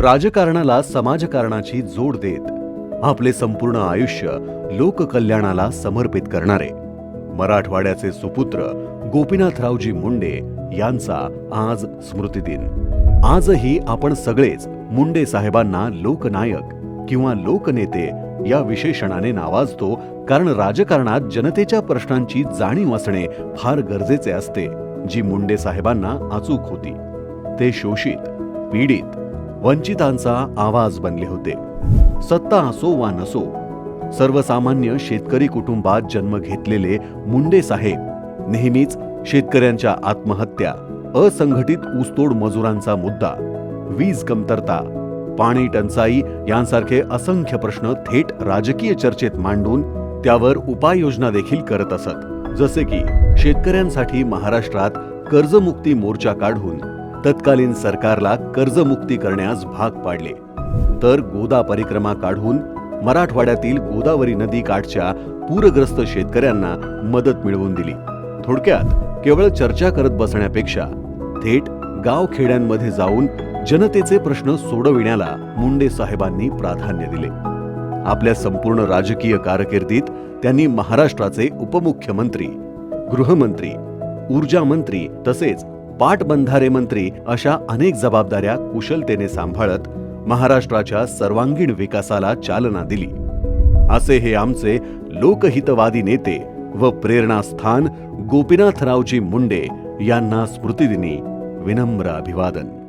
राजकारणाला समाजकारणाची जोड देत आपले संपूर्ण आयुष्य लोककल्याणाला समर्पित करणारे. मराठवाड्याचे सुपुत्र गोपीनाथरावजी मुंडे यांचा आज स्मृतिदिन. आजही आपण सगळेच मुंडे साहेबांना लोकनायक किंवा लोकनेते या विशेषणाने नावाजतो कारण राजकारणात जनतेच्या प्रश्नांची जाणीव असणे फार गरजेचे असते जी मुंडे साहेबांना अचूक होती. ते शोषित पीडित वंचितांचा आवाज बनले होते. सत्ता असो वा नसो सर्वसामान्य शेतकरी कुटुंबात जन्म घेतलेले मुंडे साहेब नेहमीच शेतकऱ्यांच्या आत्महत्या असंघटित ऊसतोड मजुरांचा मुद्दा वीज कमतरता पाणी टंचाई यांसारखे असंख्य प्रश्न थेट राजकीय चर्चेत मांडून त्यावर उपाययोजना देखील करत असत. जसे की शेतकऱ्यांसाठी महाराष्ट्रात कर्जमुक्ती मोर्चा काढून तत्कालीन सरकारला कर्जमुक्ती करण्यास भाग पाडले. तर गोदा परिक्रमा काढून मराठवाड्यातील गोदावरी नदी काठच्या पूरग्रस्त शेतकऱ्यांना मदत मिळवून दिली. थोडक्यात केवळ चर्चा करत बसण्यापेक्षा थेट गाव खेड्यांमध्ये जाऊन जनतेचे प्रश्न सोडविण्याला मुंडे साहेबांनी प्राधान्य दिले. आपल्या संपूर्ण राजकीय कारकिर्दीत त्यांनी महाराष्ट्राचे उपमुख्यमंत्री गृहमंत्री ऊर्जा मंत्री तसेच पाटबंधारे मंत्री अशा अनेक जबाबदाऱ्या कुशलतेने सांभाळत महाराष्ट्राच्या सर्वांगीण विकासाला चालना दिली. असे हे आमचे लोकहितवादी नेते व प्रेरणास्थान गोपीनाथरावजी मुंडे यांना स्मृतिदिनी विनम्र अभिवादन.